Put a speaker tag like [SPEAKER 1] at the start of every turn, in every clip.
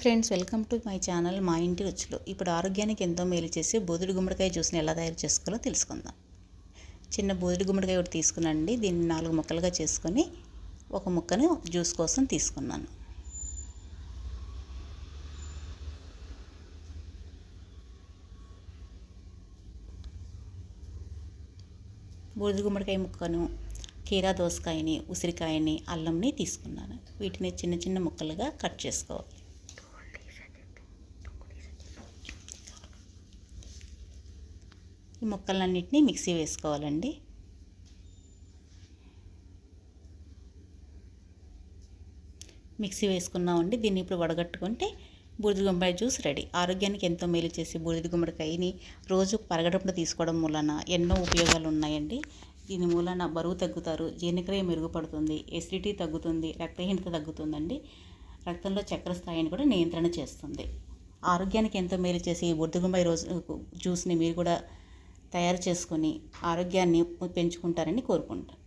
[SPEAKER 1] Friends welcome to my channel మా ఇంటి రుచులు. ఇప్పుడు ఆరోగ్యానికి ఎంతో మేలు చేసి బోధుడి గుమ్మడికాయ జ్యూస్ని ఎలా తయారు చేసుకోవాలో తెలుసుకుందాం. చిన్న బోధుడి గుమ్మడికాయ ఒకటి తీసుకున్నానండి దీన్ని నాలుగు ముక్కలుగా చేసుకొని ఒక ముక్కను జ్యూస్ కోసం తీసుకున్నాను. బూడిద గుమ్మడికాయ ముక్కను కీరా దోసకాయని ఉసిరికాయని అల్లంని తీసుకున్నాను. వీటిని చిన్న చిన్న ముక్కలుగా కట్ చేసుకోవాలి. ఈ ముక్కలన్నింటినీ మిక్సీ వేసుకోవాలండి. మిక్సీ వేసుకున్నామండి. దీన్ని ఇప్పుడు వడగట్టుకుంటే బూడిద గుమ్మడి జ్యూస్ రెడీ. ఆరోగ్యానికి ఎంతో మేలు చేసి బూడిద గుమ్మడికాయని రోజు పరగడప్పుడు తీసుకోవడం మూలన ఎన్నో ఉపయోగాలు ఉన్నాయండి. దీని మూలన బరువు తగ్గుతారు జీర్ణక్రియ మెరుగుపడుతుంది ఎసిడిటీ తగ్గుతుంది రక్తహీనత తగ్గుతుందండి. రక్తంలో చక్కెర స్థాయిని కూడా నియంత్రణ చేస్తుంది. ఆరోగ్యానికి ఎంతో మేలు చేసి ఈ రోజు జ్యూస్ని మీరు కూడా తయారు చేసుకొని ఆరోగ్యాన్ని పెంచుకుంటారని కోరుకుంటాను.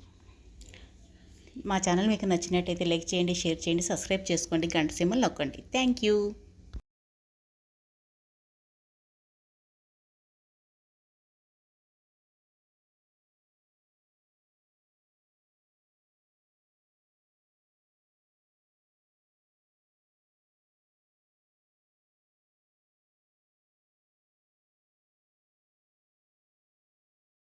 [SPEAKER 1] మా ఛానల్ మీకు నచ్చినట్టయితే లైక్ చేయండి షేర్ చేయండి సబ్స్క్రైబ్ చేసుకోండి గంట సింబల్ నొక్కండి. Thank you.